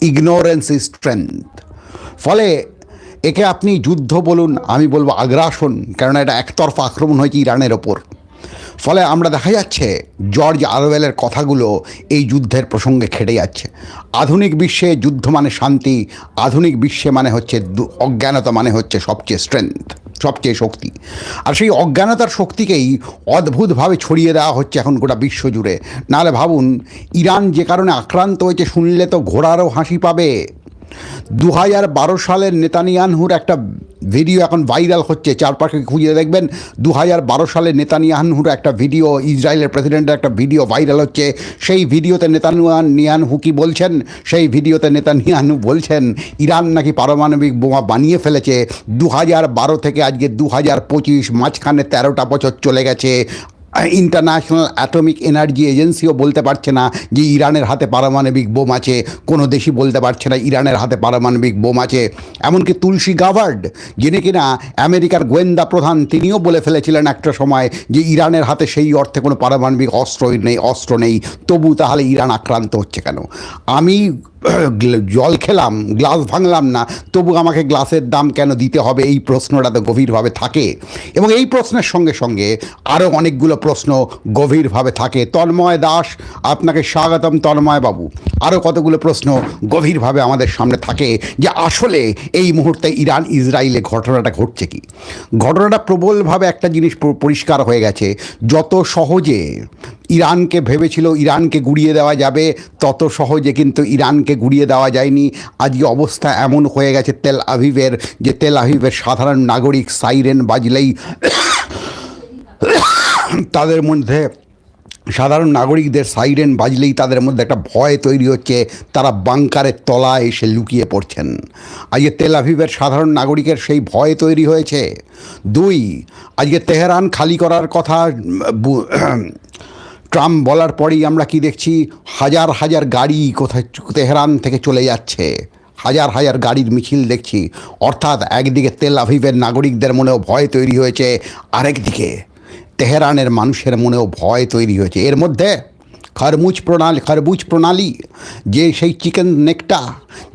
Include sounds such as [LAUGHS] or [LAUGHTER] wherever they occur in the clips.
Ignorance is strength ফলে একে আপনি যুদ্ধ বলুন, আমি বলব আগ্রাসন, কেননা এটা একতরফা আক্রমণ হয়েছে ইরানের ওপর। ফলে আমরা দেখা যাচ্ছে জর্জ আরওয়েলের কথাগুলো এই যুদ্ধের প্রসঙ্গে খেটে যাচ্ছে। আধুনিক বিশ্বে যুদ্ধ মানে শান্তি, আধুনিক বিশ্বে মানে হচ্ছে অজ্ঞানতা মানে হচ্ছে সবচেয়ে স্ট্রেংথ সবচেয়ে শক্তি। আর সেই অজ্ঞানতার শক্তিকেই অদ্ভুতভাবে ছড়িয়ে দেওয়া হচ্ছে এখন গোটা বিশ্ব জুড়ে। নাহলে ভাবুন, ইরান যে কারণে আক্রান্ত হয়েছে, শুনলে তো ঘোড়ারও হাসি পাবে। দু হাজার বারো সালের নেতানিয়ানহুর একটা ভিডিও এখন ভাইরাল হচ্ছে, চারপাশে খুঁজে দেখবেন। দু হাজার বারো সালে নেতানিয়াহানহুর একটা ভিডিও ইসরায়েলের প্রেসিডেন্টের একটা ভিডিও ভাইরাল হচ্ছে। সেই ভিডিওতে নেতানিয়ান নিয়ানহু কি বলছেন? সেই ভিডিওতে নেতানিয়ানহু বলছেন, ইরান নাকি পারমাণবিক বোমা বানিয়ে ফেলেছে। দু হাজার বারো থেকে আজকে দু হাজার পঁচিশ মাঝখানে তেরোটা বছর চলে গেছে। ইন্টারন্যাশনাল অ্যাটমিক এনার্জি এজেন্সিও বলতে পারছে না যে ইরানের হাতে পারমাণবিক বোম আছে, কোনো দেশই বলতে পারছে না ইরানের হাতে পারমাণবিক বোম আছে। এমনকি তুলসী গাভার্ড, যিনি কিনা আমেরিকার গোয়েন্দা প্রধান, তিনিও বলে ফেলেছিলেন একটা সময় যে ইরানের হাতে সেই অর্থে কোনো পারমাণবিক অস্ত্রই নেই, অস্ত্র নেই। তবু তাহলে ইরান আক্রান্ত হচ্ছে কেন? আমি [CLEARS THROAT] জল খেলাম, গ্লাস ভাঙলাম না, তবু আমাকে গ্লাসের দাম কেন দিতে হবে? এই প্রশ্নটা তো গভীরভাবে থাকে। এবং এই প্রশ্নের সঙ্গে সঙ্গে আরও অনেকগুলো প্রশ্ন গভীরভাবে থাকে। তন্ময় দাস, আপনাকে স্বাগতম তন্ময় বাবু। আরও কতগুলো প্রশ্ন গভীরভাবে আমাদের সামনে থাকে যে আসলে এই মুহূর্তে ইরান ইসরায়েলে ঘটনাটা ঘটছে কি? ঘটনাটা প্রবলভাবে একটা জিনিস পরিষ্কার হয়ে গেছে। যত সহজে ইরানকে ভেবেছিল ইরানকে গুড়িয়ে দেওয়া যাবে। তত সহজে কিন্তু ইরানকে গুড়িয়ে দেওয়া যায়নি। আজকে অবস্থা এমন হয়ে গেছে তেল আভিভের, যে তেল আভিভের সাধারণ নাগরিক সাইরেন বাজলেই তাদের মধ্যে, সাধারণ নাগরিকদের সাইরেন বাজলেই তাদের মধ্যে একটা ভয় তৈরি হচ্ছে। তারা বাংকারের তলায় এসে লুকিয়ে পড়ছেন। আজকে তেল আভিভের সাধারণ নাগরিকের সেই ভয় তৈরি হয়েছে। দুই, আজকে তেহরান খালি করার কথা ট্রাম্প বলার পরেই আমরা কি দেখছি? হাজার হাজার গাড়ি কোথায় তেহরান থেকে চলে যাচ্ছে। হাজার হাজার গাড়ির মিছিল দেখছি। অর্থাৎ একদিকে তেল আভিভের নাগরিকদের মনেও ভয় তৈরি হয়েছে, আরেকদিকে তেহরানের মানুষের মনেও ভয় তৈরি হয়েছে। এর মধ্যে খরমুজ প্রণালী খরবুজ প্রণালী, যে সেই চিকেন নেকটা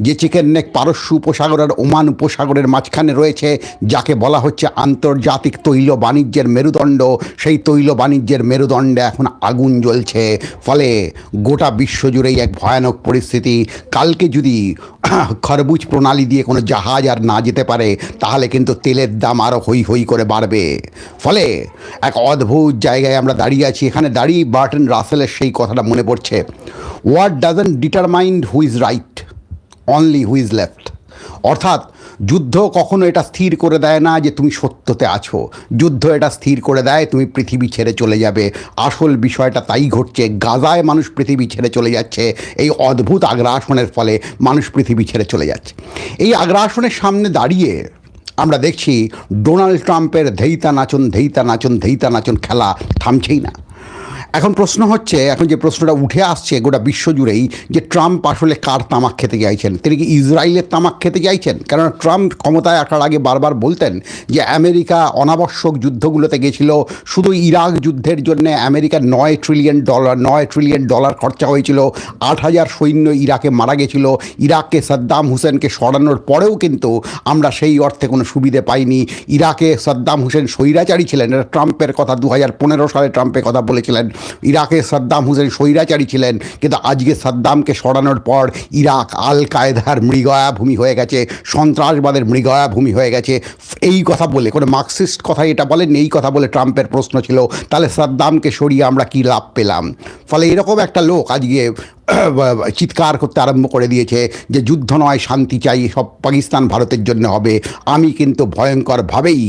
যে চিকেন নেক পারস্য উপসাগরের ওমান উপসাগরের মাঝখানে রয়েছে, যাকে বলা হচ্ছে আন্তর্জাতিক তৈল বাণিজ্যের মেরুদণ্ড। সেই তৈল বাণিজ্যের মেরুদণ্ডে এখন আগুন জ্বলছে। ফলে গোটা বিশ্বজুড়েই এক ভয়ানক পরিস্থিতি। কালকে যদি [CLEARS THROAT] খরবুজ প্রণালী দিয়ে কোনো জাহাজ আর না যেতে পারে, তাহলে কিন্তু তেলের দাম আরও হই হই করে বাড়বে। ফলে এক অদ্ভুত জায়গায় আমরা দাঁড়িয়ে আছি। এখানে দাঁড়িয়ে বার্টন রাসেলের সেই কথাটা মনে পড়ছে। What doesn't determined who is right only who is left অর্থাৎ যুদ্ধ কখনো এটা স্থির করে দেয় না যে তুমি সত্যতে আছো। যুদ্ধ এটা স্থির করে দেয়, তুমি পৃথিবী ছেড়ে চলে যাবে। আসল বিষয়টা তাই ঘটছে, গাজায় মানুষ পৃথিবী ছেড়ে চলে যাচ্ছে। এই অদ্ভুত আগ্রাসনের ফলে মানুষ পৃথিবী ছেড়ে চলে যাচ্ছে। এই আগ্রাসনের সামনে দাঁড়িয়ে আমরা দেখছি ডোনাল্ড ট্রাম্পের ধেইতা নাচন ধেইতা নাচন ধেইতা নাচন খেলা থামছেই না। এখন প্রশ্ন হচ্ছে, এখন যে প্রশ্নটা উঠে আসছে গোটা বিশ্ব জুড়েই, যে ট্রাম্প আসলে কার তামাক খেতে চাইছেন? তিনি কি ইসরায়েলের তামাক খেতে চাইছেন? কারণ ট্রাম্প ক্ষমতায় আসার আগে বারবার বলতেন যে আমেরিকা অনাবশ্যক যুদ্ধগুলোতে গেছিল, শুধু ইরাক যুদ্ধের জন্য আমেরিকার নয় ট্রিলিয়ন ডলার নয় ট্রিলিয়ন ডলার খরচা হয়েছিল, আট হাজার সৈন্য ইরাকে মারা গেছিল, ইরাককে সাদ্দাম হুসেনকে সরানোর পরেও কিন্তু আমরা সেই অর্থে কোনো সুবিধে পাইনি। ইরাকে সাদ্দাম হুসেন স্বৈরাচারী ছিলেন, এটা ট্রাম্পের কথা, দু হাজার পনেরো সালে ট্রাম্পের কথা বলেছিলেন। ইরাকে সাদ্দাম হুসেন স্বৈরাচারী ছিলেন, কিন্তু আজকে সাদ্দামকে সরানোর পর ইরাক আল কায়দার মৃগয়া ভূমি হয়ে গেছে, সন্ত্রাসবাদের মৃগয়া ভূমি হয়ে গেছে। এই কথা বলে, কোনো মার্কসিস্ট কথা এটা বলেন এই কথা বলে ট্রাম্পের প্রশ্ন ছিল, তাহলে সাদ্দামকে সরিয়ে আমরা কী লাভ পেলাম? ফলে এরকম একটা লোক আজকে [CLEARS THROAT] চিৎকার করতে আরম্ভ করে দিয়েছে যে যুদ্ধ নয়, শান্তি চাই, সব পাকিস্তান ভারতের জন্য হবে। আমি কিন্তু ভয়ঙ্করভাবেই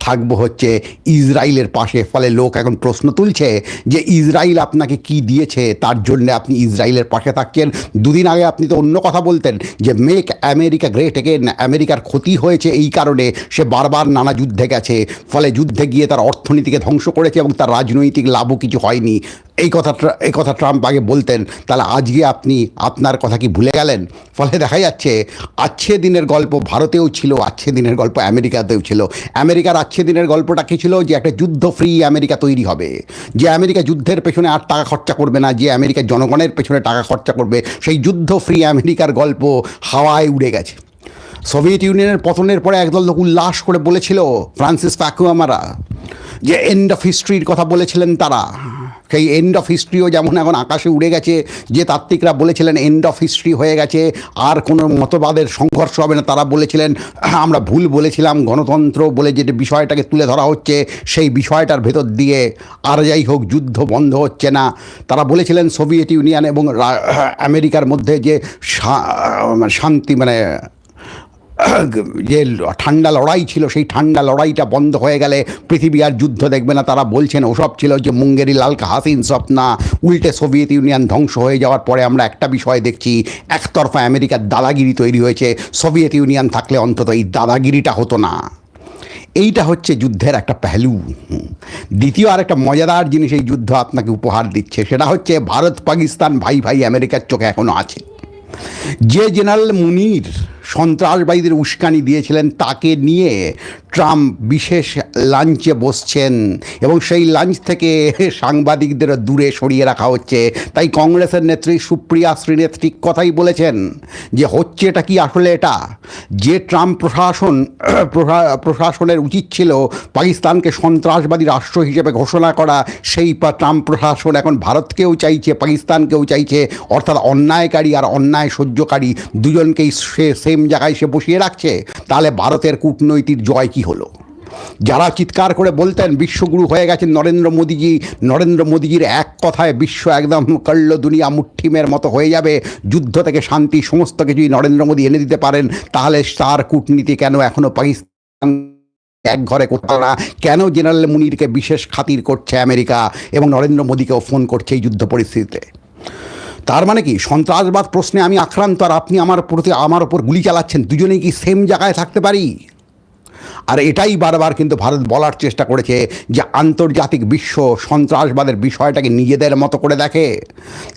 থাকব হচ্ছে ইসরায়েলের পাশে। ফলে লোক এখন প্রশ্ন তুলছে যে ইসরায়েল আপনাকে কি দিয়েছে? তার জন্য আপনি ইসরায়েলের পাশে থাকছেন। দুদিন আগে আপনি তো অন্য কথা বলতেন যে মেক আমেরিকা গ্রেট এগেন আমেরিকার ক্ষতি হয়েছে এই কারণে। সে বারবার নানা যুদ্ধে গেছে। ফলে যুদ্ধে গিয়ে তার অর্থনীতিকে ধ্বংস করেছে এবং তার রাজনৈতিক লাভও কিছু হয়নি। এই কথা এই কথা ট্রাম্প আগে বলতেন, তাহলে আজকে আপনি আপনার কথা কি ভুলে গেলেন? ফলে দেখা যাচ্ছে আচ্ছে দিনের গল্প ভারতেও ছিল আচ্ছে দিনের গল্প আমেরিকাতেও ছিল। আমেরিকার আচ্ছে দিনের গল্পটা কী ছিল? যে একটা যুদ্ধ ফ্রি আমেরিকা তৈরি হবে। যে আমেরিকা যুদ্ধের পেছনে আর টাকা খরচা করবে না, যে আমেরিকার জনগণের পেছনে টাকা খরচা করবে, সেই যুদ্ধ ফ্রি আমেরিকার গল্প হাওয়ায় উড়ে গেছে। সোভিয়েত ইউনিয়নের পতনের পরে একদল লোক উল্লাস করে বলেছিল, ফ্রান্সিস ফ্যাকুয়ামারা, যে এন্ড অফ হিস্ট্রির কথা বলেছিলেন তারা। সেই এন্ড অফ হিস্ট্রিও যেমন এখন আকাশে উড়ে গেছে, যে তাত্ত্বিকরা বলেছিলেন এন্ড অফ হিস্ট্রি হয়ে গেছে, আর কোনো মতবাদের সংঘর্ষ হবে না। তারা বলেছিলেন, আমরা ভুল বলেছিলাম, গণতন্ত্র বলে যে বিষয়টাকে তুলে ধরা হচ্ছে, সেই বিষয়টার ভেতর দিয়ে আর যাই হোক যুদ্ধ বন্ধ হচ্ছে না। তারা বলেছিলেন সোভিয়েত ইউনিয়ন এবং আমেরিকার মধ্যে যে শান্তি মানে [CLEARS THROAT] যে ঠান্ডা লড়াই ছিল, সেই ঠান্ডা লড়াইটা বন্ধ হয়ে গেলে পৃথিবী আর যুদ্ধ দেখবে না। তারা বলছেন, ওসব ছিল যে মুঙ্গেরি লালকা হাসিন স্বপ্না, উল্টে সোভিয়েত ইউনিয়ন ধ্বংস হয়ে যাওয়ার পরে আমরা একটা বিষয় দেখছি, একতরফা আমেরিকার দাদাগিরি তৈরি হয়েছে। সোভিয়েত ইউনিয়ন থাকলে অন্তত এই দাদাগিরিটা হতো না। এইটা হচ্ছে যুদ্ধের একটা পেহলু। দ্বিতীয় আর একটা মজাদার জিনিস এই যুদ্ধ আপনাকে উপহার দিচ্ছে, সেটা হচ্ছে ভারত পাকিস্তান ভাই ভাই আমেরিকার চোখে এখনও আছে। যে জেনারেল মুনির সন্ত্রাসবাদীদের উস্কানি দিয়েছিলেন তাকে নিয়ে। ট্রাম্প বিশেষ লাঞ্চে বসছেন এবং সেই লাঞ্চ থেকে [LAUGHS] সাংবাদিকদের দূরে সরিয়ে রাখা হচ্ছে। তাই কংগ্রেসের নেত্রী সুপ্রিয়া শ্রীনেত ঠিক কথাই বলেছেন যে, হচ্ছে এটা কি আসলে এটা? যে ট্রাম্প প্রশাসন [CLEARS THROAT] প্রশা- প্রশাসনের উচিত ছিল পাকিস্তানকে সন্ত্রাসবাদী রাষ্ট্র হিসেবে ঘোষণা করা, সেই ট্রাম্প প্রশাসন এখন ভারতকেও চাইছে, পাকিস্তানকেও চাইছে। অর্থাৎ অন্যায়কারী আর অন্যায় সহ্যকারী দুজনকেই সে, সেম জায়গায় সে বসিয়ে রাখছে। তাহলে ভারতের কূটনৈতিক জয় কি হলো। যারা চিৎকার করে বলতেন, বিশ্বগুরু হয়ে গেছেন নরেন্দ্র মোদীজি, নরেন্দ্র মোদীজির এক কথায় বিশ্ব একদম করল দুনিয়া মুঠিমের মতো হয়ে যাবে। যুদ্ধ থেকে শান্তি, সমস্ত কিছুই নরেন্দ্র মোদী এনে দিতে পারেন। তাহলে তার কূটনীতি কেন এখনও পাকিস্তান এক ঘরে করতে না? কেন জেনারেল মুনিরকে বিশেষ খাতির করছে আমেরিকা এবং নরেন্দ্র মোদীকেও ফোন করছে এই যুদ্ধ পরিস্থিতিতে? তার মানে কি? সন্ত্রাসবাদ প্রশ্নে আমি আক্রান্ত আর আপনি আমার প্রতি, আমার ওপর গুলি চালাচ্ছেন? দুজনেই কি সেম জায়গায় থাকতে পারি? আর এটাই বারবার কিন্তু ভারত বলার চেষ্টা করেছে যে আন্তর্জাতিক বিশ্ব সন্ত্রাসবাদের বিষয়টাকে নিজেদের মতো করে দেখে।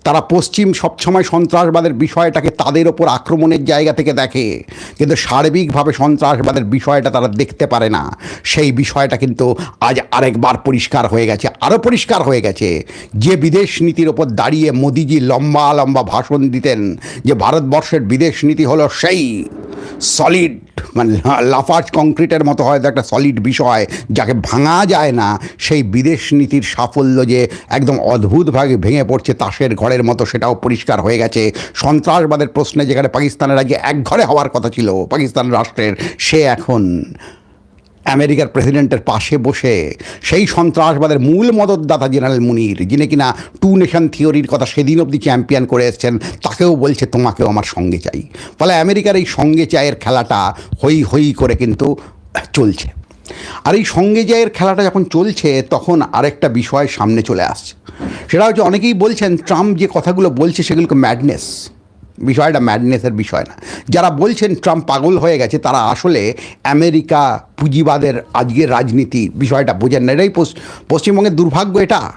তারা পশ্চিম সবসময় সন্ত্রাসবাদের বিষয়টাকে তাদের ওপর আক্রমণের জায়গা থেকে দেখে। কিন্তু সার্বিকভাবে সন্ত্রাসবাদের বিষয়টা তারা দেখতে পারে না। সেই বিষয়টা কিন্তু আজ আরেকবার পরিষ্কার হয়ে গেছে আরও পরিষ্কার হয়ে গেছে। যে বিদেশ নীতির ওপর দাঁড়িয়ে মোদিজি লম্বা লম্বা ভাষণ দিতেন যে ভারতবর্ষের বিদেশ নীতি হলো সেই সলিড মানে লাফাজ কংক্রিটের মতো হয়তো একটা সলিড বিষয় যাকে ভাঙা যায় না, সেই বিদেশ নীতির সাফল্য যে একদম অদ্ভুতভাবে ভেঙে পড়ছে তাসের ঘরের মতো, সেটাও পরিষ্কার হয়ে গেছে। সন্ত্রাসবাদের প্রশ্নে যেখানে পাকিস্তানের আগে এক ঘরে হওয়ার কথা ছিল, পাকিস্তান রাষ্ট্রের, সে এখন আমেরিকার প্রেসিডেন্টের পাশে বসে সেই সন্ত্রাসবাদের মূল মদতদাতা জেনারেল মুনির, যিনি কিনা টু নেশন থিওরির কথা সেদিন অবধি চ্যাম্পিয়ন করে এসছেন, তাকেও বলছে, তোমাকেও আমার সঙ্গে চাই। ফলে আমেরিকার এই সঙ্গে চায়ের খেলাটা হই হই করে কিন্তু চলছে। আর এই সঙ্গে জয়ের খেলাটা যখন চলছে, তখন আরেকটা বিষয় সামনে চলে আসছে। সেটা হচ্ছে, অনেকেই বলছেন, ট্রাম্প যে কথাগুলো বলছে, সেগুলোকে ম্যাডনেস বিষয়টা ম্যাডনেসের বিষয় না। যারা বলছেন ট্রাম্প পাগল হয়ে গেছে, তারা আসলে আমেরিকা পুঁজিবাদের আজকের রাজনীতি বিষয়টা বোঝেন না। এটাই পশ্চ- পশ্চিমবঙ্গের দুর্ভাগ্য এটা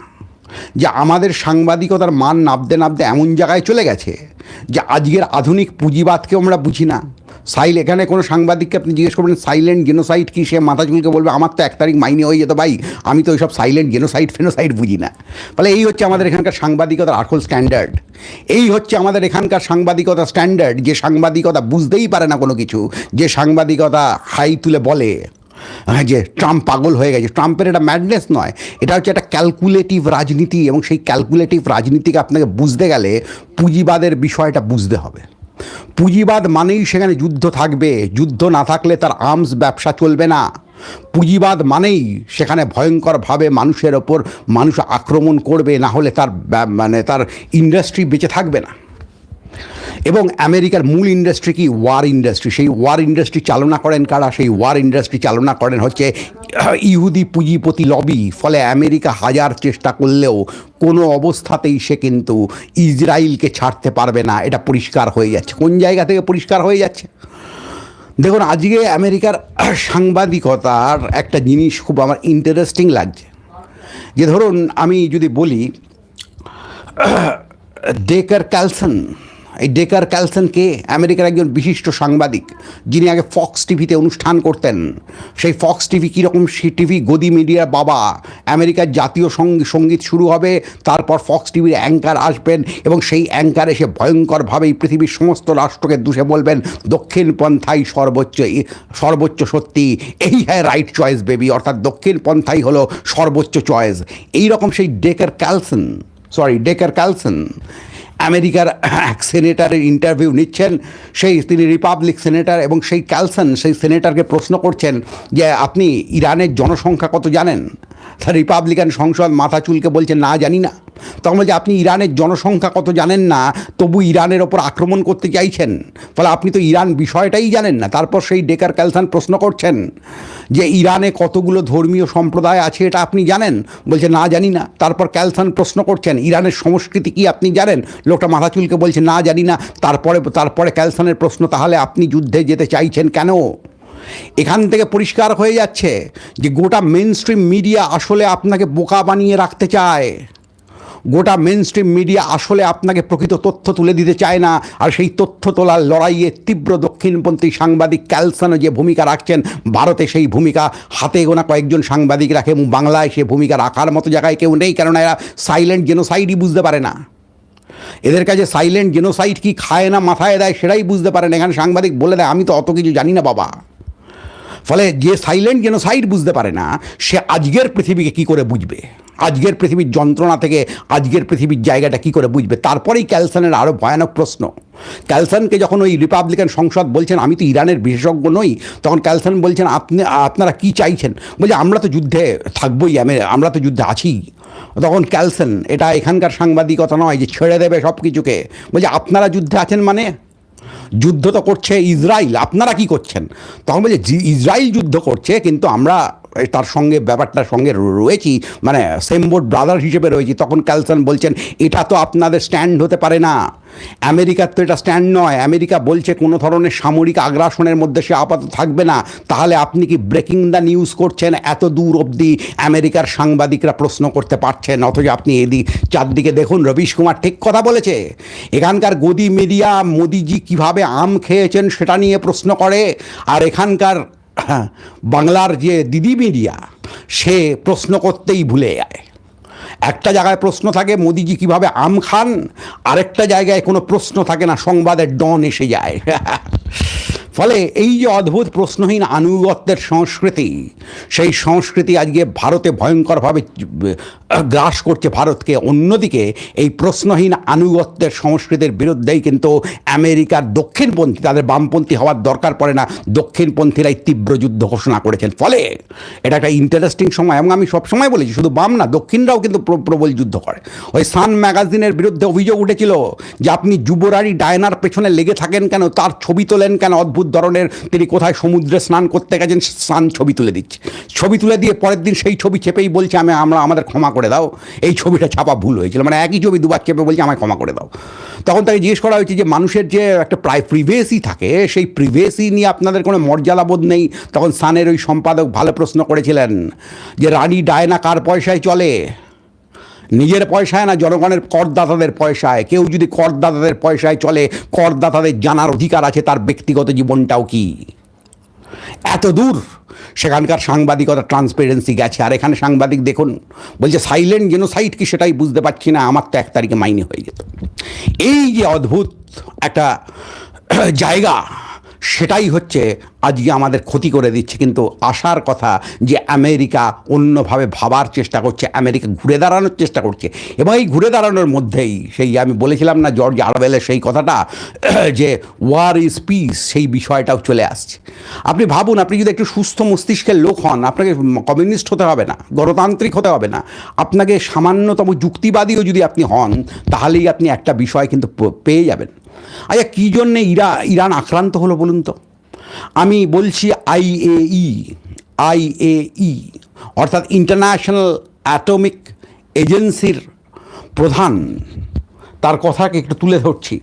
যে আমাদের সাংবাদিকতার মান নাবতে নাবতে এমন জায়গায় চলে গেছে যে আজকের আধুনিক পুঁজিবাদকেও আমরা বুঝি না। সাইল, এখানে কোনো সাংবাদিককে আপনি জিজ্ঞেস করবেন, সাইলেন্ট জেনোসাইড কি? সে মাথা চুলকে বলবে, আমার তো এক তারিখ মাইনে হয়ে যেত ভাই, আমি তো ওইসব সাইলেন্ট জেনোসাইড ফেনোসাইড বুঝি না। ফলে এই হচ্ছে আমাদের এখানকার সাংবাদিকতার আসল স্ট্যান্ডার্ড এই হচ্ছে আমাদের এখানকার সাংবাদিকতা স্ট্যান্ডার্ড যে সাংবাদিকতা বুঝতেই পারে না কোনো কিছু, যে সাংবাদিকতা হাই তুলে বলে। হ্যাঁ যে ট্রাম্প পাগল হয়ে গেছে। ট্রাম্পের এটা ম্যাডনেস নয়, এটা হচ্ছে একটা ক্যালকুলেটিভ রাজনীতি, এবং সেই ক্যালকুলেটিভ রাজনীতিকে আপনাকে বুঝতে গেলে পুঁজিবাদের বিষয়টা বুঝতে হবে। পুঁজিবাদ মানেই সেখানে যুদ্ধ থাকবে। যুদ্ধ না থাকলে তার আর্মস ব্যবসা চলবে না। পুঁজিবাদ মানেই সেখানে ভয়ঙ্করভাবে মানুষের ওপর মানুষ আক্রমণ করবে, না হলে তার মানে তার ইন্ডাস্ট্রি বেঁচে থাকবে না। এবং আমেরিকার মূল ইন্ডাস্ট্রি কি? ওয়ার ইন্ডাস্ট্রি সেই ওয়ার ইন্ডাস্ট্রি চালনা করেন কারা? সেই ওয়ার ইন্ডাস্ট্রি চালনা করেন হচ্ছে ইহুদি পুঁজিপতি লবি ফলে আমেরিকা হাজার চেষ্টা করলেও কোনো অবস্থাতেই সে কিন্তু ইসরায়েলকে ছাড়তে পারবে না। এটা পরিষ্কার হয়ে যাচ্ছে। কোন জায়গা থেকে পরিষ্কার হয়ে যাচ্ছে? দেখুন, আজকে আমেরিকার সাংবাদিকতার একটা জিনিস খুব আমার ইন্টারেস্টিং লাগছে। যে ধরুন, আমি যদি বলি ডেকার ক্যালসন এই ডেকার ক্যালসনকে আমেরিকার একজন বিশিষ্ট সাংবাদিক, যিনি আগে ফক্স টিভিতে অনুষ্ঠান করতেন, সেই ফক্স টিভি কীরকম সেই টিভি, গদি মিডিয়ার বাবা, আমেরিকার জাতীয় সঙ্গী- সংগীত শুরু হবে, তারপর ফক্স টিভির অ্যাঙ্কার আসবেন এবং সেই অ্যাঙ্কার এসে ভয়ঙ্করভাবে এই পৃথিবীর সমস্ত রাষ্ট্রকে দুষে বলবেন, দক্ষিণ পন্থাই সর্বোচ্চ সর্বোচ্চ সত্যি, এই হ্যাঁ রাইট চয়েস বেবি অর্থাৎ দক্ষিণ পন্থাই হলো সর্বোচ্চ চয়েস এই রকম সেই Tucker Carlson sorry Tucker Carlson আমেরিকার এক সেনেটারের ইন্টারভিউ নিচ্ছেন, সেই তিনি রিপাবলিক সেনেটার এবং সেই ক্যালসন সেই সেনেটারকে প্রশ্ন করছেন যে, আপনি ইরানের জনসংখ্যা কত জানেন? তা রিপাবলিকান সংসদ মাথা চুলকে বলছে, না জানি না। তখন বলছে, আপনি ইরানের জনসংখ্যা কত জানেন না? তবু ইরানের ওপর আক্রমণ করতে চাইছেন। ফলে আপনি তো ইরান বিষয়টাই জানেন না। তারপর সেই ডেকার ক্যালসান প্রশ্ন করছেন যে, ইরানে কতগুলো ধর্মীয় সম্প্রদায় আছে এটা আপনি জানেন? বলছে, না জানি না। তারপর ক্যালসান প্রশ্ন করছেন, ইরানের সংস্কৃতি কি আপনি জানেন? লোকটা মাথা চুলকে বলছে, না জানি না। তারপরে তারপরে ক্যালসানের প্রশ্ন, তাহলে আপনি যুদ্ধে যেতে চাইছেন কেন? এখান থেকে পরিষ্কার হয়ে যাচ্ছে যে, গোটা মেন স্ট্রিম মিডিয়া আসলে আপনাকে বোকা বানিয়ে রাখতে চায়। গোটা মেন স্ট্রিম মিডিয়া আসলে আপনাকে প্রকৃত তথ্য তুলে দিতে চায় না। আর সেই তথ্য তোলার লড়াইয়ে তীব্র দক্ষিণপন্থী সাংবাদিক ক্যালসানো যে ভূমিকা রাখছেন, ভারতে সেই ভূমিকা হাতে গোনা কয়েকজন সাংবাদিক রাখে এবং বাংলায় সে ভূমিকা রাখার মতো জায়গায় কেউ নেই, কেননা এরা সাইলেন্ট জেনোসাইডই বুঝতে পারে না। এদের কাছে সাইলেন্ট জেনোসাইড কি খায় না মাথায় দেয় সেটাই বুঝতে পারে না। এখানে সাংবাদিক বলে দেয়, আমি তো অত কিছু জানি না বাবা। ফলে যে সাইলেন্ট জেনোসাইড বুঝতে পারে না, সে আজকের পৃথিবীকে কি করে বুঝবে? আজকের পৃথিবীর যন্ত্রণা থেকে আজকের পৃথিবীর জায়গাটা কি করে বুঝবে? তারপরেই ক্যালসনের আরও ভয়ানক প্রশ্ন। ক্যালসনকে যখন ওই রিপাবলিকান সংসদ বলছেন, আমি তো ইরানের বিশেষজ্ঞ নই। তখন ক্যালসন বলছেন, আপনি আপনারা কি চাইছেন? বলছে, আমরা তো যুদ্ধে থাকবোই, আমি আমরা তো যুদ্ধে আছি। তখন ক্যালসন, এটা এখানকার সাংবাদিকতা নয় যে ছেড়ে দেবে সব কিছুকে বলছে, আপনারা যুদ্ধে আছেন মানে? যুদ্ধ তো করছে ইসরায়েল। আপনারা কি করছেন? তখন বলছে ইসরায়েল যুদ্ধ করছে, কিন্তু আমরা তার সঙ্গে, ব্যাপারটার সঙ্গে রয়েছি মানে সেম বোর্ড ব্রাদার হিসেবে রয়েছি। তখন ক্যালসন বলছেন, এটা তো আপনাদের স্ট্যান্ড হতে পারে না। আমেরিকার তো এটা স্ট্যান্ড নয়। আমেরিকা বলছে, কোনো ধরনের সামরিক আগ্রাসনের মধ্যে সে আপাতত থাকবে না। তাহলে আপনি কি ব্রেকিং দ্য নিউজ করছেন? এত দূর অবধি আমেরিকার সাংবাদিকরা প্রশ্ন করতে পারছেন, অথচ আপনি এদিক, চারদিকে দেখুন, রবিশ কুমার ঠিক কথা বলেছে। এখানকার গদি মিডিয়া মোদিজি কীভাবে আম খেয়েছেন সেটা নিয়ে প্রশ্ন করে। আর এখানকার বাংলার যে দিদি মিডিয়া, সে প্রশ্ন করতেই ভুলে যায়। একটা জায়গায় প্রশ্ন থাকে, মোদিজি কীভাবে আম খান? আরেকটা জায়গায় কোনো প্রশ্ন থাকে না, সংবাদের ডন এসে যায়। [LAUGHS] ফলে এই যে অদ্ভুত প্রশ্নহীন আনুগত্যের সংস্কৃতি, সেই সংস্কৃতি আজকে ভারতে ভয়ঙ্করভাবে গ্রাস করছে ভারতকে। অন্যদিকে এই প্রশ্নহীন আনুগত্যের সংস্কৃতির বিরুদ্ধেই কিন্তু আমেরিকার দক্ষিণপন্থী, তাদের বামপন্থী হওয়ার দরকার পড়ে না, দক্ষিণপন্থীরাই তীব্র যুদ্ধ ঘোষণা করেছেন। ফলে এটা একটা ইন্টারেস্টিং সময় এবং আমি সবসময় বলেছি, শুধু বাম না, দক্ষিণরাও কিন্তু প্র- প্রবল যুদ্ধ করে। ওই সান ম্যাগাজিনের বিরুদ্ধে অভিযোগ উঠেছিল যে আপনি যুবরারি ডায়নার পেছনে লেগে থাকেন কেন, তার ছবি তোলেন কেন, অদ্ভুত ধরনের তিনি কোথায় সমুদ্রে স্নান করতে গেছেন স্নান ছবি তুলে দিচ্ছে। ছবি তুলে দিয়ে পরের দিন সেই ছবি চেপেই বলছে, আমি, আমরা, আমাদের ক্ষমা করে দাও। এই ছবিটা ছাপা ভুল হয়েছিল। মানে একই ছবি দুবার চেপে বলছে, আমায় ক্ষমা করে দাও। তখন তাকে জিজ্ঞেস করা হয়েছে যে, মানুষের যে একটা প্রায় প্রিভেসি থাকে, সেই প্রিভেসি নিয়ে আপনাদের কোনো মর্যাদাবোধ নেই? তখন সানের ওই সম্পাদক ভালো প্রশ্ন করেছিলেন যে, রানী ডায়না কার পয়সায় চলে? নিজের পয়সায় না জনগণের করদাতাদের পয়সায়। কেউ যদি করদাতাদের পয়সায় চলে, করদাতাদের জানার অধিকার আছে, তার ব্যক্তিগত জীবনটাও কি? এত দূর সেখানকার সাংবাদিকতা ট্রান্সপারেন্সি গেছে। আর এখানে সাংবাদিক দেখুন, বলছে সাইলেন্ট জেনোসাইড কি সেটাই বুঝতে পারছি না, আমার তো এক তারিখে মাইনে হয়ে যেত। এই যে অদ্ভুত একটা জায়গা সেটাই হচ্ছে আজকে আমাদের ক্ষতি করে দিচ্ছে। কিন্তু আশার কথা যে আমেরিকা অন্যভাবে ভাবার চেষ্টা করছে, আমেরিকা ঘুরে দাঁড়ানোর চেষ্টা করছে। এবং এই ঘুরে দাঁড়ানোর মধ্যেই সেই আমি বলেছিলাম না জর্জ আরবেলের সেই কথাটা, [CLEARS THROAT] যে ওয়ার ইজ পিস সেই বিষয়টাও চলে আসছে। আপনি ভাবুন, আপনি যদি একটু সুস্থ মস্তিষ্কের লোক হন, আপনাকে কমিউনিস্ট হতে হবে না, গণতান্ত্রিক হতে হবে না। আপনাকে সামান্যতম যুক্তিবাদীও যদি আপনি হন, তাহলেই আপনি একটা বিষয় কিন্তু পেয়ে যাবেন। আচ্ছা কী জন্যে ইরা, ইরান আক্রান্ত হলো বলুন তো? আমি বলছি আইএই আইএই অর্থাৎ ইন্টারন্যাশনাল অ্যাটমিক এজেন্সির প্রধান, তার কথাকে একটু তুলে ধরছি।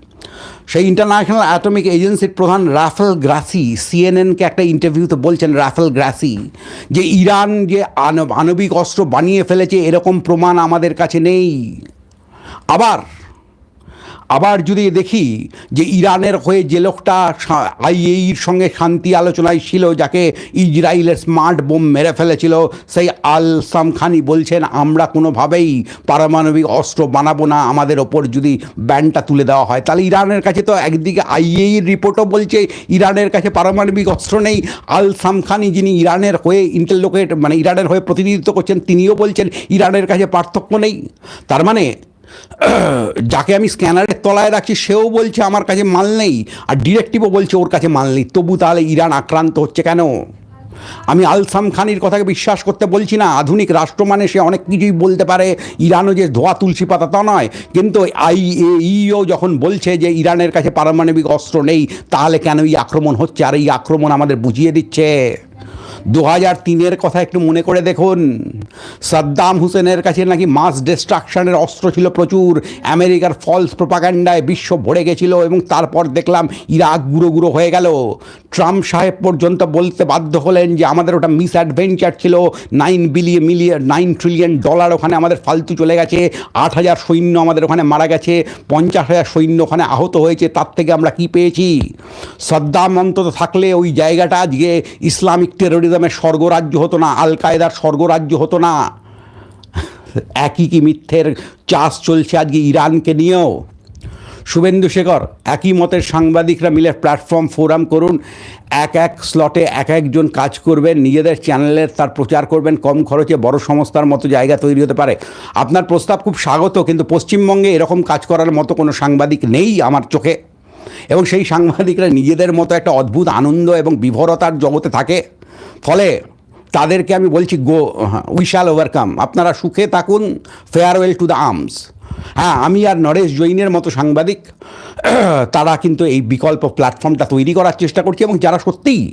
সেই ইন্টারন্যাশনাল অ্যাটমিক এজেন্সির প্রধান রাফেল গ্রাসি সিএনএনকে একটা ইন্টারভিউতে বলছেন রাফেল গ্রাসি, যে ইরান যে আণ- আণবিক অস্ত্র বানিয়ে ফেলেছে, এরকম প্রমাণ আমাদের কাছে নেই। আবার আবার যদি দেখি যে ইরানের হয়ে যে লোকটা আইএইর সঙ্গে শান্তি আলোচনায় ছিল, যাকে ইসরায়েলের স্মার্ট বোম মেরে ফেলেছিল, সেই আল সামখানি বলছেন, আমরা কোনোভাবেই পারমাণবিক অস্ত্র বানাবো না, আমাদের ওপর যদি ব্যানটা তুলে দেওয়া হয়। তাহলে ইরানের কাছে তো একদিকে আইএইর রিপোর্টও বলছে, ইরানের কাছে পারমাণবিক অস্ত্র নেই। আল সামখানি যিনি ইরানের হয়ে ইন্টারলোকেট মানে ইরানের হয়ে প্রতিনিধিত্ব করছেন, তিনিও বলছেন, ইরানের কাছে পার্থক্য নেই। তার মানে [CLEARS THROAT] যাকে আমি স্ক্যানারের তলায় রাখছি সেও বলছে আমার কাছে মাল নেই, আর ডিরেক্টিভও বলছে ওর কাছে মাল নেই। তবু তাহলে ইরান আক্রান্ত হচ্ছে কেন? আমি আলসাম খানির কথাকে বিশ্বাস করতে বলছি না। আধুনিক রাষ্ট্র মানে সে অনেক কিছুই বলতে পারে। ইরানও যে ধোয়া তুলসী পাতা, তা নয়। কিন্তু আইএইও যখন বলছে যে ইরানের কাছে পারমাণবিক অস্ত্র নেই, তাহলে কেন এই আক্রমণ হচ্ছে? আর এই আক্রমণ আমাদের বুঝিয়ে দিচ্ছে? দু হাজার তিনের কথা একটু মনে করে দেখুন। সাদ্দাম হুসেনের কাছে নাকি মাস ডিস্ট্রাকশনের অস্ত্র ছিল প্রচুর। আমেরিকার ফলস প্রোপাগান্ডায় বিশ্ব ভরে গেছিল এবং তারপর দেখলাম ইরাক গুঁড়ো গুঁড়ো হয়ে গেল। ট্রাম্প সাহেব পর্যন্ত বলতে বাধ্য হলেন যে আমাদের ওটা মিস অ্যাডভেঞ্চার ছিল। Nine billion million, nine trillion dollar ওখানে আমাদের ফালতু চলে গেছে। আট হাজার সৈন্য আমাদের ওখানে মারা গেছে। পঞ্চাশ হাজার সৈন্য ওখানে আহত হয়েছে। তার থেকে আমরা কি পেয়েছি? সাদ্দাম অন্তত থাকলে ওই জায়গাটা আজকে ইসলামিক টেরোরিজমের স্বর্গরাজ্য হতো না আল কায়দার স্বর্গরাজ্য হতো না। একই কি মিথ্যের চাষ চলছে আজকে ইরানকে নিয়েও? শুভেন্দু শেখর, একই মতের সাংবাদিকরা মিলে প্ল্যাটফর্ম ফোরাম করুন, এক এক স্লটে এক একজন কাজ করবেন, নিজেদের চ্যানেলের তার প্রচার করবেন, কম খরচে বড় সংস্থার মতো জায়গা তৈরি হতে পারে। আপনার প্রস্তাব খুব স্বাগত, কিন্তু পশ্চিমবঙ্গে এরকম কাজ করার মতো কোনো সাংবাদিক নেই আমার চোখে। এবং সেই সাংবাদিকরা নিজেদের মতো একটা অদ্ভুত আনন্দ এবং বিভরতার জগতে থাকে। ফলে তাদেরকে আমি বলছি গো উই শ্যাল ওভারকাম আপনারা সুখে থাকুন ফেয়ারওয়েল টু দ্য আর্মস হ্যাঁ আমি আর নরেশ জৈনের মতো সাংবাদিক, [CLEARS THROAT] তারা কিন্তু এই বিকল্প প্ল্যাটফর্মটা তৈরি করার চেষ্টা করছি এবং যারা সত্যিই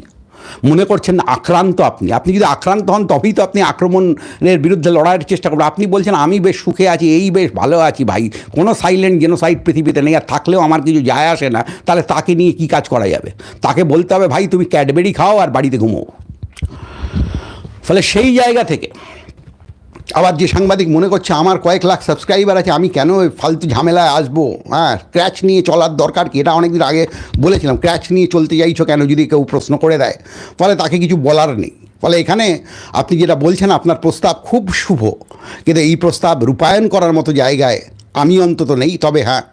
মনে করছেন আক্রান্ত আপনি আপনি যদি আক্রান্ত হন, তবেই তো আপনি আক্রমণের বিরুদ্ধে লড়াইয়ের চেষ্টা করবেন। আপনি বলছেন, আমি বেশ সুখে আছি, এই বেশ ভালো আছি ভাই, কোনো সাইলেন্ট জেনোসাইড পৃথিবীতে নেই, আর থাকলেও আমার কিছু যায় আসে না, তাহলে তাকে নিয়ে কী কাজ করা যাবে? তাকে বলতে হবে, ভাই, তুমি ক্যাডবেরি খাও আর বাড়িতে ঘুমো। ফলে সেই জায়গা থেকে আবার যে সাংবাদিক মনে করছে, আমার কয়েক লাখ সাবস্ক্রাইবার আছে, আমি কেন ফালতু ঝামেলায় আসব? হ্যাঁ ক্র্যাচ নিয়ে চলার দরকার কি? এটা অনেকদিন আগে বলেছিলাম ক্র্যাচ নিয়ে চলতে চাইছো কেন যদি কেউ প্রশ্ন করে দেয়? ফলে তাকে কিছু বলার নেই। ফলে এখানে আপনি যেটা বলছেন, আপনার প্রস্তাব খুব শুভ। কিন্তু এই প্রস্তাব রূপায়ণ করার মতো জায়গায় আমি অন্তত নেই। তবে হ্যাঁ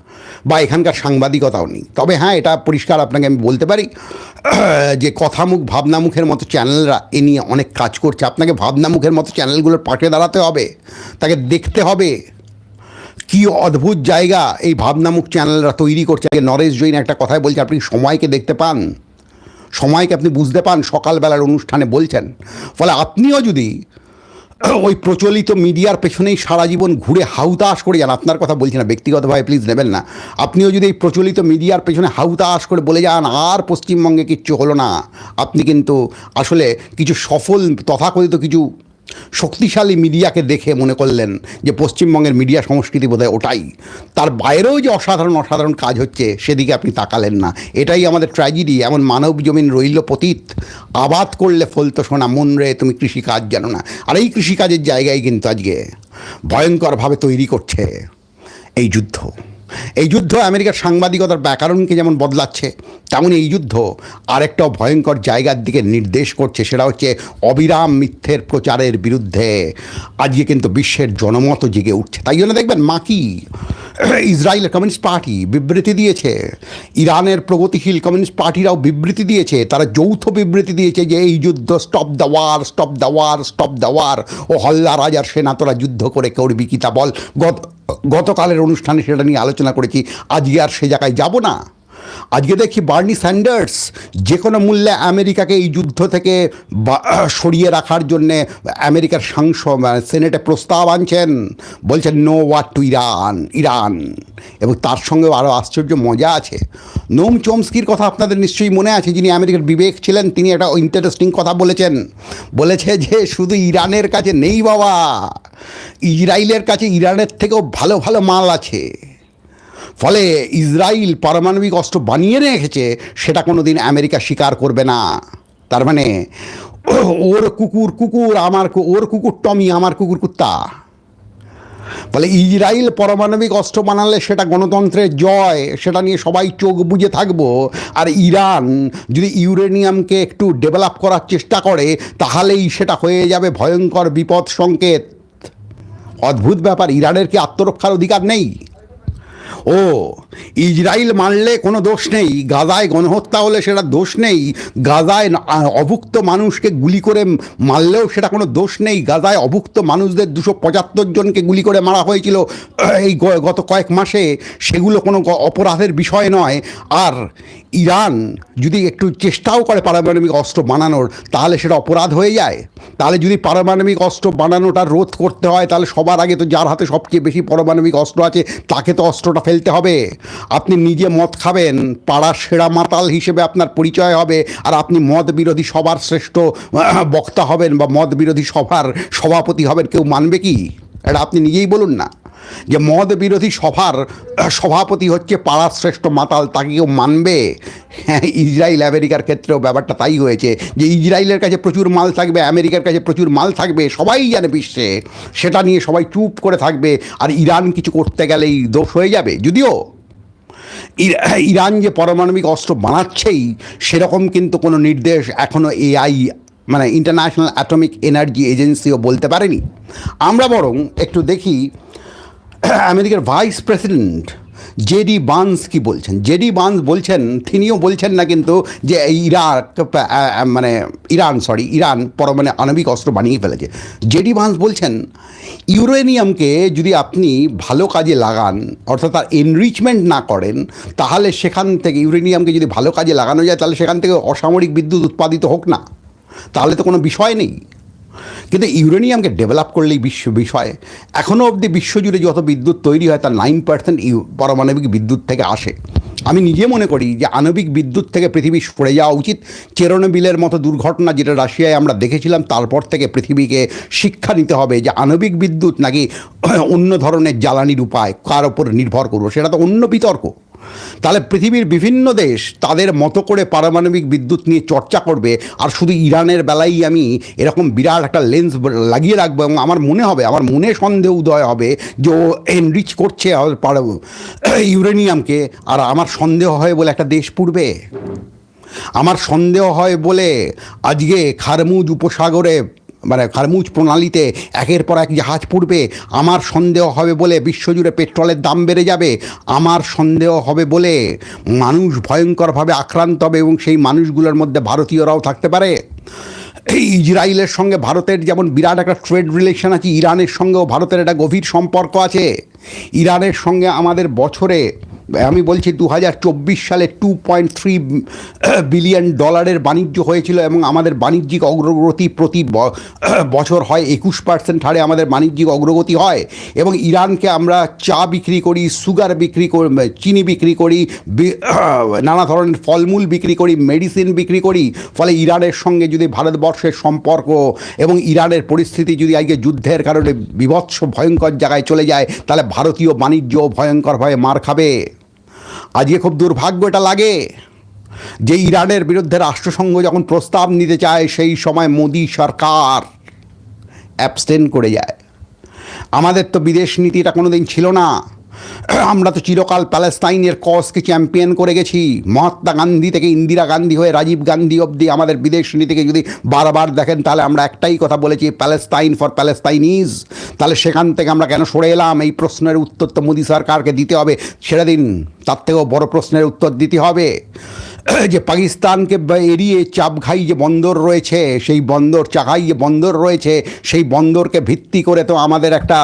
বা এখানকার সাংবাদিকতাও নেই। তবে হ্যাঁ এটা পরিষ্কার আপনাকে আমি বলতে পারি, যে কথামুখ, ভাবনামুখের মতো চ্যানেলরা এ নিয়ে অনেক কাজ করছে। আপনাকে ভাবনামুখের মতো চ্যানেলগুলোর পাশে দাঁড়াতে হবে, তাকে দেখতে হবে। কি অদ্ভুত জায়গা এই ভাবনামুখ চ্যানেলরা তৈরি করছে। নরেশ জৈন একটা কথায় বলছে, আপনি সময়কে দেখতে পান। সময়কে আপনি বুঝতে পান, সকালবেলার অনুষ্ঠানে বলছেন। ফলে আপনিও যদি [CLEARS THROAT] ওই প্রচলিত মিডিয়ার পেছনেই সারা জীবন ঘুরে হাউতাস করে যান। আপনার কথা বলছি না, ব্যক্তিগতভাবে প্লিজ নেবেন না। আপনিও যদি এই প্রচলিত মিডিয়ার পেছনে হাউতাস করে বলে যান, আর পশ্চিমবঙ্গে কিচ্ছু হলো না। আপনি কিন্তু আসলে কিছু সফল, তথাকথিত কিছু শক্তিশালী মিডিয়াকে দেখে মনে করলেন যে পশ্চিমবঙ্গের মিডিয়া সংস্কৃতি বোধহয় ওটাই। তার বাইরেও যে অসাধারণ অসাধারণ কাজ হচ্ছে, সেদিকে আপনি তাকালেন না। এটাই আমাদের ট্র্যাজেডি এমন মানব জমিন রইল পতীত। আবাদ করলে ফলতো শোনা মন রে, তুমি কৃষিকাজ জানো না। আর এই কৃষিকাজের জায়গায় কিন্তু আজকে ভয়ঙ্করভাবে তৈরি করছে এই যুদ্ধ। এই যুদ্ধ আমেরিকার সাংবাদিকতার ব্যাকরণকে যেমন বদলাচ্ছে, তেমন এই যুদ্ধ আরেকটাও ভয়ঙ্কর জায়গার দিকে নির্দেশ করছে, সেটা হচ্ছে অবিরাম মিথ্যের প্রচারের বিরুদ্ধে। আজকে কিন্তু বিশ্বের জনমত জেগে উঠছে। তাই জন্য দেখবেন মাকি, ইসরায়েলের কমিউনিস্ট পার্টি বিবৃতি দিয়েছে। ইরানের প্রগতিশীল কমিউনিস্ট পার্টিরাও বিবৃতি দিয়েছে। তারা যৌথ বিবৃতি দিয়েছে যে এই যুদ্ধ stop the war stop the war stop the war ও হল্লা রাজার সেনা তোরা যুদ্ধ করে করবি কি বল। গত গতকালের অনুষ্ঠানে সেটা নিয়ে আলোচনা করেছি আজকে আর সে জায়গায় যাব না। আজকে দেখি বার্নি স্যান্ডার্স যে কোনো মূল্যে আমেরিকাকে এই যুদ্ধ থেকে সরিয়ে রাখার জন্যে আমেরিকার সাংসদ সেনেটে প্রস্তাব আনছেন। বলছেন no war to Iran Iran এবং তার সঙ্গে আরও আশ্চর্য মজা আছে। নোম চমস্কির কথা আপনাদের নিশ্চয়ই মনে আছে, যিনি আমেরিকার বিবেক ছিলেন, তিনি একটা ইন্টারেস্টিং কথা বলেছেন। বলেছে যে, শুধু ইরানের কাছে নেই বাবা, ইসরায়েলের কাছে ইরানের থেকেও ভালো ভালো মাল আছে। ফলে ইসরায়েল পারমাণবিক অস্ত্র বানিয়ে রেখেছে সেটা কোনো দিন আমেরিকা স্বীকার করবে না। তার মানে ওর কুকুর কুকুর আমার ওর কুকুর টমি, আমার কুকুর কুত্তা। ফলে ইসরায়েল পারমাণবিক অস্ত্র বানালে সেটা গণতন্ত্রের জয়, সেটা নিয়ে সবাই চোখ বুজে থাকব। আর ইরান যদি ইউরেনিয়ামকে একটু ডেভেলপ করার চেষ্টা করে, তাহলেই সেটা হয়ে যাবে ভয়ঙ্কর বিপদ সংকেত। অদ্ভুত ব্যাপার, ইরানের কি আত্মরক্ষার অধিকার নেই? ও, ইসরায়েল মানলে কোনো দোষ নেই, গাজায় গণহত্যা হলে সেটা দোষ নেই, গাজায় অভুক্ত মানুষকে গুলি করে মারলেও সেটা কোনো দোষ নেই, গাজায় অভুক্ত মানুষদের দুশো পঁচাত্তর জনকে গুলি করে মারা হয়েছিল, এই গত কয়েক মাসে, সেগুলো কোনো অপরাধের বিষয় নয়, আর ইরান যদি একটু চেষ্টাও করে পারমাণবিক অস্ত্র বানানোর, তাহলে সেটা অপরাধ হয়ে যায়। তাহলে যদি পারমাণবিক অস্ত্র বানানোটা রোধ করতে হয়, তাহলে সবার আগে তো যার হাতে সবচেয়ে বেশি পারমাণবিক অস্ত্র আছে, তাকে তো অস্ত্রটা ফেলতে হবে। আপনি নিজে মদ খাবেন পাড়ার সেরা মাতাল হিসেবে আপনার পরিচয় হবে, আর আপনি মদ বিরোধী সবার শ্রেষ্ঠ বক্তা হবেন বা মদ বিরোধী সভার সভাপতি হবেন, কেউ মানবে কি? এটা আপনি নিজেই বলুন না। যে মদ বিরোধী সভার সভাপতি হচ্ছে পাড়ার শ্রেষ্ঠ মাতাল, তাকে কেউ মানবে? হ্যাঁ ইসরায়েল, আমেরিকার ক্ষেত্রেও ব্যাপারটা তাই হয়েছে যে ইসরায়েলের কাছে প্রচুর মাল থাকবে, আমেরিকার কাছে প্রচুর মাল থাকবে, সবাই জানে বিশ্বে। সেটা নিয়ে সবাই চুপ করে থাকবে, আর ইরান কিছু করতে গেলেই দোষ হয়ে যাবে। যদিও ইরান যে পারমাণবিক অস্ত্র বানাচ্ছেই, সেরকম কিন্তু কোনো নির্দেশ এখনও এআই মানে ইন্টারন্যাশনাল অ্যাটমিক এনার্জি এজেন্সিও বলতে পারেনি। আমরা বরং একটু দেখি [COUGHS] আমেরিকার ভাইস প্রেসিডেন্ট জেডি বান্স কি বলছেন? জেডি বান্স বলছেন, তিনিও বলছেন না কিন্তু যে ইরাক মানে ইরান সরি ইরান পরমাণু আণবিক অস্ত্র বানিয়ে ফেলেছে। জেডি বান্স বলছেন, ইউরেনিয়ামকে যদি আপনি ভালো কাজে লাগান, অর্থাৎ তার এনরিচমেন্ট না করেন, তাহলে সেখান থেকে, ইউরেনিয়ামকে যদি ভালো কাজে লাগানো যায়, তাহলে সেখান থেকে অসামরিক বিদ্যুৎ উৎপাদিত হোক না। তাহলে তো কোনো বিষয় নেই। কিন্তু ইউরেনিয়ামকে ডেভেলপ করলেই বিশ্ব বিষয়। এখনও অবধি বিশ্বজুড়ে যত বিদ্যুৎ তৈরি হয়, তার নাইন পার্সেন্ট পারমাণবিক বিদ্যুৎ থেকে আসে। আমি নিজে মনে করি যে আণবিক বিদ্যুৎ থেকে পৃথিবী সরে যাওয়া উচিত। চেরোনোবিলের মতো দুর্ঘটনা যেটা রাশিয়ায় আমরা দেখেছিলাম, তারপর থেকে পৃথিবীকে শিক্ষা নিতে হবে যে আণবিক বিদ্যুৎ নাকি অন্য ধরনের জ্বালানির উপায়, কার ওপর নির্ভর করব, সেটা তো অন্য বিতর্ক। তাহলে পৃথিবীর বিভিন্ন দেশ তাদের মতো করে পারমাণবিক বিদ্যুৎ নিয়ে চর্চা করবে, আর শুধু ইরানের বেলায় আমি এরকম বিরাট একটা লেন্স লাগিয়ে রাখব, এবং আমার মনে হবে, আমার মনে সন্দেহ উদয় হবে যে ও এনরিচ করছে ইউরেনিয়ামকে, আর আমার সন্দেহ হয় বলে একটা দেশ পুড়বে। আমার সন্দেহ হয় বলে আজকে খারমুজ উপসাগরে মানে খারমুজ প্রণালীতে একের পর এক জাহাজ পড়বে, আমার সন্দেহ হবে বলে বিশ্বজুড়ে পেট্রোলের দাম বেড়ে যাবে, আমার সন্দেহ হবে বলে মানুষ ভয়ঙ্করভাবে আক্রান্ত হবে এবং সেই মানুষগুলোর মধ্যে ভারতীয়রাও থাকতে পারে। এই ইসরায়েলের সঙ্গে ভারতের যেমন বিরাট একটা ট্রেড রিলেশন আছে, ইরানের সঙ্গেও ভারতের একটা গভীর সম্পর্ক আছে। ইরানের সঙ্গে আমাদের বছরে আমি বলছি দু হাজার চব্বিশ সালে টু পয়েন্ট থ্রি বিলিয়ন ডলারের বাণিজ্য হয়েছিল এবং আমাদের বাণিজ্যিক অগ্রগতি প্রতি বছর হয় একুশ পার্সেন্ট হারে আমাদের বাণিজ্যিক অগ্রগতি হয় এবং ইরানকে আমরা চা বিক্রি করি, সুগার বিক্রি করি, চিনি বিক্রি করি নানা ধরনের ফলমূল বিক্রি করি মেডিসিন বিক্রি করি, ফলে ইরানের সঙ্গে যদি ভারতবর্ষের সম্পর্ক এবং ইরানের পরিস্থিতি যদি আজকে যুদ্ধের কারণে বিভৎস, ভয়ঙ্কর জায়গায় চলে যায়, তাহলে ভারতীয় বাণিজ্য ভয়ঙ্করভাবে মার খাবে। আজকে খুব দুর্ভাগ্য এটা লাগে যে ইরানের বিরুদ্ধে রাষ্ট্রসংঘ যখন প্রস্তাব নিতে চায়, সেই সময় মোদী সরকার অ্যাবস্টেন করে যায়। আমাদের তো বিদেশ নীতিটা কোনো দিন ছিল না। [CLEARS THROAT] আমরা তো চিরকাল প্যালেস্তাইনের কজকে চ্যাম্পিয়ন করে গেছি। মহাত্মা গান্ধী থেকে ইন্দিরা গান্ধী হয়ে রাজীব গান্ধী অবধি আমাদের বিদেশ নীতিকে যদি বারবার দেখেন, তাহলে আমরা একটাই কথা বলেছি, প্যালেস্তাইন ফর প্যালেস্তাইনিজ। তাহলে সেখান থেকে আমরা কেন সরে এলাম? এই প্রশ্নের উত্তর তো মোদী সরকারকে দিতে হবে। ছেড়ে দিন, তার থেকেও বড় প্রশ্নের উত্তর দিতে হবে। [CLEARS THROAT] যে পাকিস্তানকে এড়িয়ে চাপঘাই যে বন্দর রয়েছে, সেই বন্দর, চাকাই যে বন্দর রয়েছে, সেই বন্দরকে ভিত্তি করে তো আমাদের একটা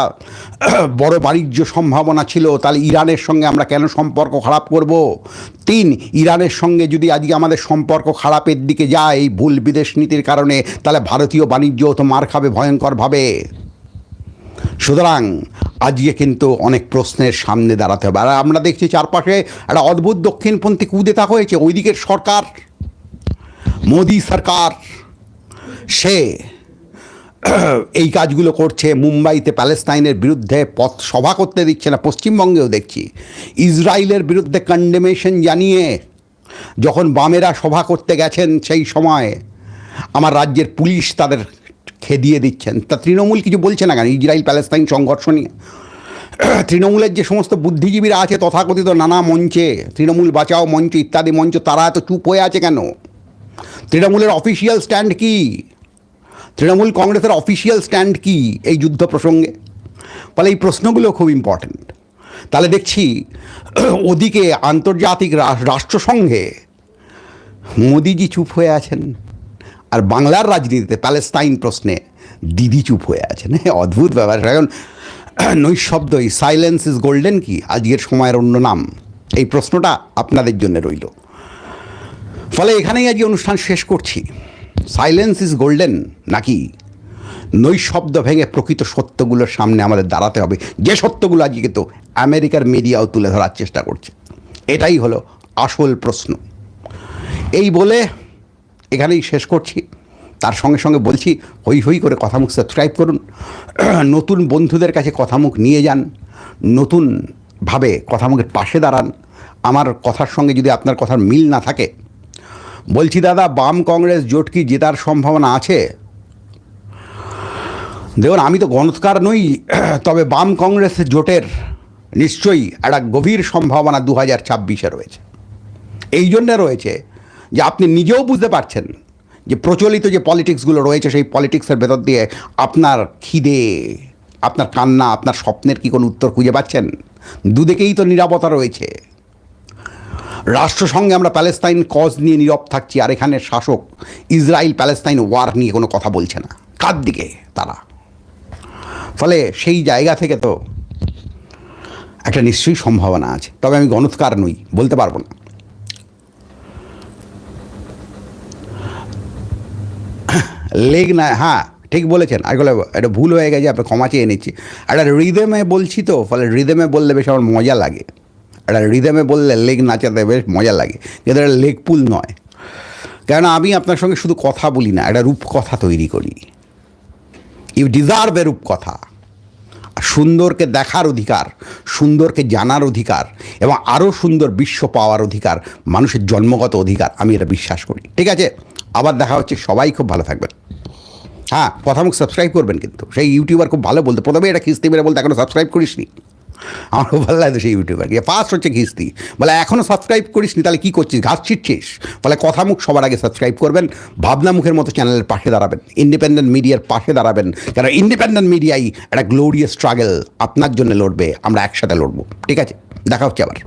[CLEARS THROAT] বড় বাণিজ্য সম্ভাবনা ছিল। তাহলে ইরানের সঙ্গে আমরা কেন সম্পর্ক খারাপ করব? তিন, ইরানের সঙ্গে যদি আজকে আমাদের সম্পর্ক খারাপের দিকে যায় এই ভুল বিদেশ নীতির কারণে, তাহলে ভারতীয় বাণিজ্য তো মার খাবে ভয়ঙ্করভাবে। সুতরাং আজকে কিন্তু অনেক প্রশ্নের সামনে দাঁড়াতে হবে। আর আমরা দেখছি চারপাশে একটা অদ্ভুত দক্ষিণপন্থী কুদেতা হয়েছে। ওই দিকের সরকার, মোদি সরকার, সে [CLEARS THROAT] এই কাজগুলো করছে। মুম্বাইতে প্যালেস্তাইনের বিরুদ্ধে পথ সভা করতে দিচ্ছে না, পশ্চিমবঙ্গেও দেখছি। ইসরায়েলের বিরুদ্ধে কন্ডেমেশন জানিয়ে যখন বামেরা সভা করতে গেছেন সেই সময়, আমার রাজ্যের পুলিশ তাদের খেদিয়ে দিচ্ছেন। তা তৃণমূল কিছু বলছে না কেন? ইসরায়েল প্যালেস্তাইন সংঘর্ষ নিয়ে। তৃণমূলের যে সমস্ত বুদ্ধিজীবীরা আছে, তথাকথিত নানা মঞ্চে, তৃণমূল বাঁচাও মঞ্চ ইত্যাদি মঞ্চ, তারা এত চুপ হয়ে আছে কেন? তৃণমূলের অফিসিয়াল স্ট্যান্ড কি? তৃণমূল কংগ্রেসের অফিসিয়াল স্ট্যান্ড কি এই যুদ্ধ প্রসঙ্গে? ফলে এই প্রশ্নগুলো খুব ইম্পর্ট্যান্ট তাহলে দেখছি, ওদিকে আন্তর্জাতিক রাষ্ট্রসংঘে মোদিজি চুপ হয়ে আছেন। আর বাংলার রাজনীতিতে প্যালেস্তাইন প্রশ্নে দিদি চুপ হয়ে আছেন। হ্যাঁ অদ্ভুত ব্যাপার। এখন [CLEARS THROAT] নৈশব্দই সাইলেন্স ইজ গোল্ডেন কি? আজকের সময়ের অন্য নাম। এই প্রশ্নটা আপনাদের জন্য রইল। ফলে এখানেই আজকে অনুষ্ঠান শেষ করছি। সাইলেন্স ইজ গোল্ডেন নাকি? নৈশব্দ ভেঙে প্রকৃত সত্যগুলোর সামনে আমাদের দাঁড়াতে হবে। যে সত্যগুলো আজকে তো আমেরিকার মিডিয়াও তুলে ধরার চেষ্টা করছে। এটাই হলো আসল প্রশ্ন। এই বলে এখানেই শেষ করছি। তার সঙ্গে সঙ্গে বলছি, হই হই করে কথামুখ সাবস্ক্রাইব করুন। [CLEARS THROAT] নতুন বন্ধুদের কাছে কথামুখ নিয়ে যান। নতুনভাবে কথামুখের পাশে দাঁড়ান। আমার কথার সঙ্গে যদি আপনার কথার মিল না থাকে। বলছি, দাদা, বাম কংগ্রেস জোট কি জেতার সম্ভাবনা আছে? দেখুন, আমি তো গণৎকার নই, [CLEARS THROAT] তবে বাম কংগ্রেস জোটের নিশ্চয়ই একটা গভীর সম্ভাবনা দু হাজার ছাব্বিশে রয়েছে। এই জন্যে রয়েছে যে আপনি নিজেও বুঝতে পারছেন যে প্রচলিত যে পলিটিক্সগুলো রয়েছে, সেই পলিটিক্সের ভেতর দিয়ে আপনার খিদে, আপনার কান্না, আপনার স্বপ্নের কি কোনো উত্তর খুঁজে পাচ্ছেন? দুদিকেই তো নিরাপত্তা রয়েছে। রাষ্ট্রসংঘে আমরা প্যালেস্তাইন কজ নিয়ে নীরব থাকছি, আর এখানে শাসক ইসরায়েল প্যালেস্তাইন ওয়ার নিয়ে কোনো কথা বলছে না। কার দিকে তারা? ফলে সেই জায়গা থেকে তো একটা নিশ্চয়ই সম্ভাবনা আছে। তবে আমি গণৎকার নই, বলতে পারব না। লেগ না হ্যাঁ ঠিক বলেছেন। আসলে এটা ভুল হয়ে গেছে আপনি ক্ষমা চেয়ে নিচ্ছি। একটা রিদেমে বলছি তো, ফলে রিদেমে বললে বেশ আমার মজা লাগে। একটা রিদেমে বললে লেগ নাচাতে বেশ মজা লাগে। কিন্তু এটা লেগ পুল নয়। কেননা আমি আপনার সঙ্গে শুধু কথা বলি না, একটা রূপকথা তৈরি করি। ইউ ডিজার্ভ এ রূপকথা। আর সুন্দরকে দেখার অধিকার, সুন্দরকে জানার অধিকার, এবং আরও সুন্দর বিশ্ব পাওয়ার অধিকার, মানুষের জন্মগত অধিকার, আমি এটা বিশ্বাস করি। ঠিক আছে? আবার দেখা হচ্ছে, সবাই খুব ভালো থাকবেন। হ্যাঁ কথামুখ সাবস্ক্রাইব করবেন কিন্তু। সেই ইউটিউবার খুব ভালো বলতো, প্রথমে এটা খিস্তি মেরে বলতে এখনও সাবস্ক্রাইব করিসনি। আমার খুব ভালো লাগতো সেই ইউটিউবার গিয়ে ফার্স্ট হচ্ছে খিস্তি। বলে এখনও সাবস্ক্রাইব করিসনি, তাহলে কী করছিস? ঘাস ছিটছিস? ফলে কথামুখ সবার আগে সাবস্ক্রাইব করবেন ভাবনামুখের মতো চ্যানেলের পাশে দাঁড়াবেন ইন্ডিপেন্ডেন্ট মিডিয়ার পাশে দাঁড়াবেন। কারণ ইন্ডিপেন্ডেন্ট মিডিয়াই একটা গ্লোরিয়াস স্ট্রাগল আপনার জন্য লড়বে, আমরা একসাথে লড়বো। ঠিক আছে, দেখা হচ্ছে আবার।